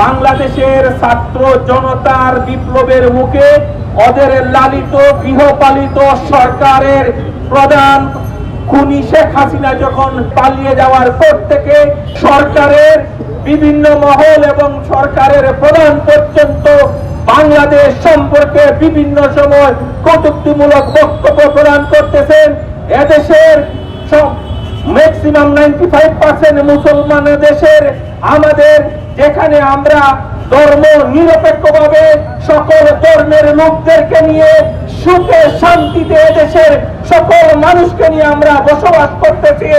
বাংলাদেশের ছাত্র জনতার বিপ্লবের মুখে ওদের লালিত গৃহপালিত সরকারের প্রধান খুনি শেখ হাসিনা যখন পালিয়ে যাওয়ার পর থেকে সরকারের বিভিন্ন মহল এবং সরকারের প্রধান পর্যন্ত বাংলাদেশ সম্পর্কে বিভিন্ন সময় কটুক্তিমূলক বক্তব্য প্রদান করতেছেন। এদেশের ম্যাক্সিমাম নাইনটি ফাইভ পার্সেন্ট মুসলমান দেশের, আমাদের যেখানে আমরা ধর্ম নিরপেক্ষভাবে সকল ধর্মের লোকদেরকে নিয়ে সুখে শান্তিতে দেশের সকল মানুষকে নিয়ে আমরা বসবাস করতেছি।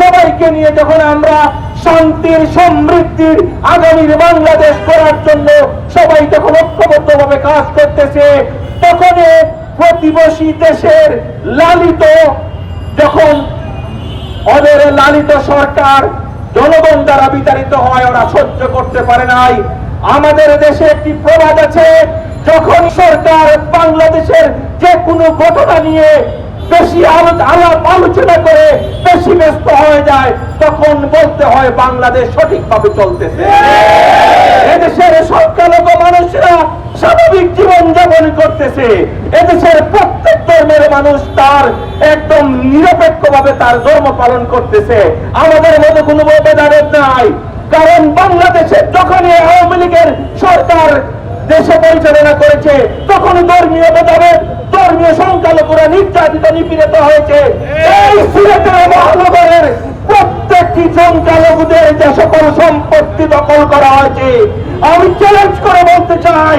সবাইকে নিয়ে যখন আমরা শান্তির, সমৃদ্ধির, আগামীর বাংলাদেশ করার জন্য সবাই যখন ঐক্যবদ্ধভাবে কাজ করতেছে তখন প্রতিবেশী দেশের লালিত যখন ওদের লালিত সরকার জনগণ দ্বারা বিতাড়িত হয় ওরা সহ্য করতে পারে নাই। আমাদের দেশে একটি প্রবাদ আছে যখন সরকার বাংলাদেশের যে কোনো ঘটনা নিয়ে বেশি আলো- আলাপ আলোচনা করে বেশি ব্যস্ত হয়ে যায় তখন বলতে হয় বাংলাদেশ সঠিকভাবে চলতেছে। এদেশের সংখ্যালঘু মানুষরা স্বাভাবিক জীবন যাপন করতেছে। এদেশের প্রত্যেক ধর্মের মানুষ তার একদম নিরপেক্ষ ভাবে তার ধর্ম পালন করতেছে। আমাদের মধ্যে কোনো ভেদাভেদ নাই। কারণ বাংলাদেশের যখনই আওয়ামী লীগের সরকার দেশে পরিচালনা করেছে তখন ধর্মীয় ভেদাভেদ ধর্মীয় সংখ্যালঘুরা নির্যাতিত, নিপীড়িত হয়েছে। এই সিলেটের মহানগরের প্রত্যেকটি সংখ্যালঘুদের যে সকল সম্পত্তি দখল করা হয়েছে, আমি চ্যালেঞ্জ করে বলতে চাই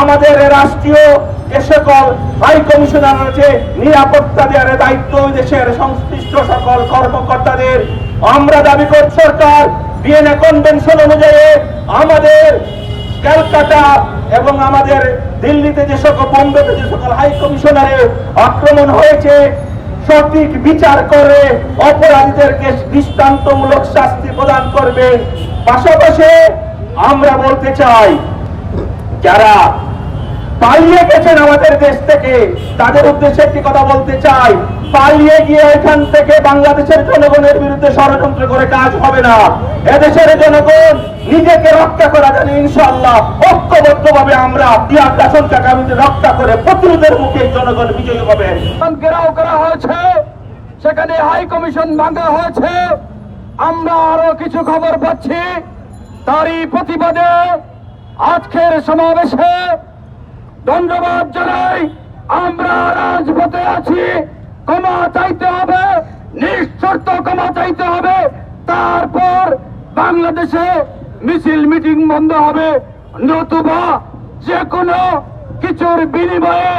আমাদের রাষ্ট্রীয় যে সকল হাই কমিশনার আছে নিরাপত্তা দেওয়ার দায়িত্ব দেশের সংশ্লিষ্ট সকল কর্মকর্তাদের। আমরা দাবি করি সরকার ভিয়েনা কনভেনশন অনুযায়ী আমাদের ক্যালকাটা এবং আমাদের দিল্লিতে যে সকল, বোম্বেতে যে সকল হাই কমিশনারে আক্রমণ হয়েছে, সঠিক বিচার করে অপরাধীদেরকে দৃষ্টান্তমূলক শাস্তি প্রদান করবে। পাশাপাশি আমরা বলতে চাই, যারা পালিয়ে গেছেন আমাদের দেশ থেকে। তাদের উদ্দেশ্যে একটি কথা বলতে চাই। পালিয়ে গিয়ে এখান থেকে বাংলাদেশের জনগণের বিরুদ্ধে ষড়যন্ত্র করে কাজ হবে না। এদেশের জনগণ নিজেকে রক্ষা করা জানে ইনশাল্লাহ ঐক্যবদ্ধ ভাবে আমরা রক্ষা করে প্রতিরোধের মুখে জনগণ বিজয়ী হবে। ঘেরাও করা হয়েছে। সেখানে হাই কমিশন ভাঙা হয়েছে। আমরা আরও কিছু খবর পাচ্ছি। তারই প্রতিবাদে আজকের সমাবেশে ধন্যবাদ জানাই, আমরা রাজপথে আছি, ক্ষমা চাইতে হবে, নিঃশর্ত ক্ষমা চাইতে হবে, তারপর বাংলাদেশে মিছিল মিটিং বন্ধ হবে, নতুবা যে কোনো কিছুর বিনিময়ে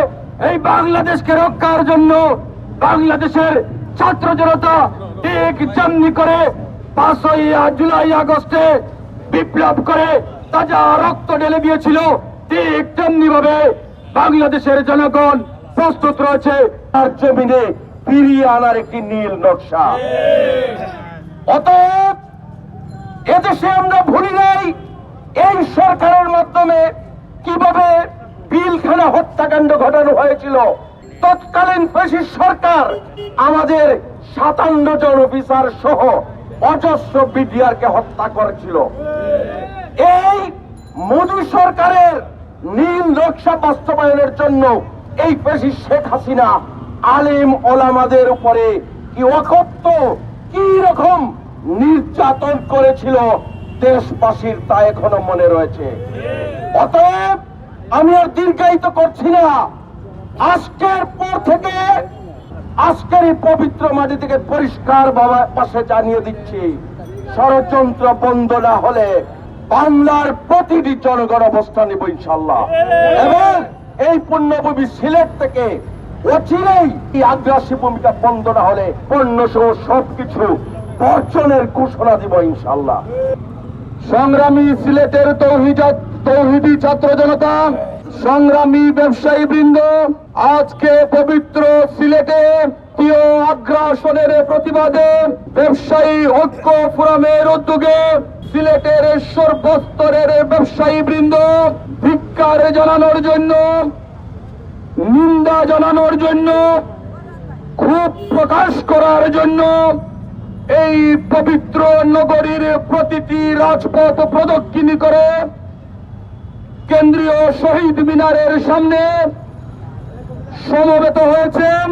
এই বাংলাদেশকে রক্ষার জন্য বাংলাদেশের ছাত্র জনতা ঠিক যেমনি করে পাঁচই জুলাই আগস্টে বিপ্লব করে তাজা রক্ত ঢেলে দিয়েছিল। ঠিক তেমনি ভাবে বাংলাদেশের জনগণ প্রস্তুত রয়েছে আর জমিনে ফিরিয়ে আনার একটি নীল নকশা। অতএব এদেশে আমরা ভুলি নাই, এই সরকারের মাধ্যমে কীভাবে পিলখানা হত্যাকাণ্ড ঘটানো হয়েছিল, তৎকালীন পেশির সরকার, আমাদের সাতান্ন জন অফিসার সহ অজস্র বিডিআরকে হত্যা করেছিল। এই মোদী সরকারের নীল নকশা বাস্তবায়নের জন্য এই পেশি শেখ হাসিনা আলিম ওলামাদের উপরে কি অকথ্য, কি রকম নির্যাতন করেছিল, দেশবাসীর তা এখনও মনে রয়েছে। অতএব আমি আর দীর্ঘায়িত করছি না। আজকের পর থেকে আজকের এই পবিত্র মাটি থেকে পরিষ্কার বাবা পাশে জানিয়ে দিচ্ছি, ষড়যন্ত্র বন্ধ না হলে বাংলার প্রতিটি জনগণ অবস্থান নেব ইনশাল্লাহ এবং এই পুণ্যভূমি সিলেট থেকে অচিরেই আগ্রাসী ভূমিকা বন্ধ না হলে পণ্য সহ সবকিছু বর্জনের ঘোষণা দিব ইনশাল্লাহ সংগ্রামী সিলেটের তৌহিদা- তৌহিদি ছাত্র জনতা, সংগ্রামী ব্যবসায়ী বৃন্দ, আজকে পবিত্র সিলেটে আগ্রাসনের প্রতিবাদে ব্যবসায়ী ঐক্য ফোরামের উদ্যোগে সিলেটের সর্বস্তরের ব্যবসায়ী বৃন্দ ধিক্কার জানানোর জন্য, নিন্দা জানানোর জন্য খুব প্রকাশ করার জন্য এই পবিত্র নগরীর প্রতিটি রাজপথ প্রদক্ষিণী করে কেন্দ্রীয় শহীদ মিনারের সামনে সমবেত হয়েছেন।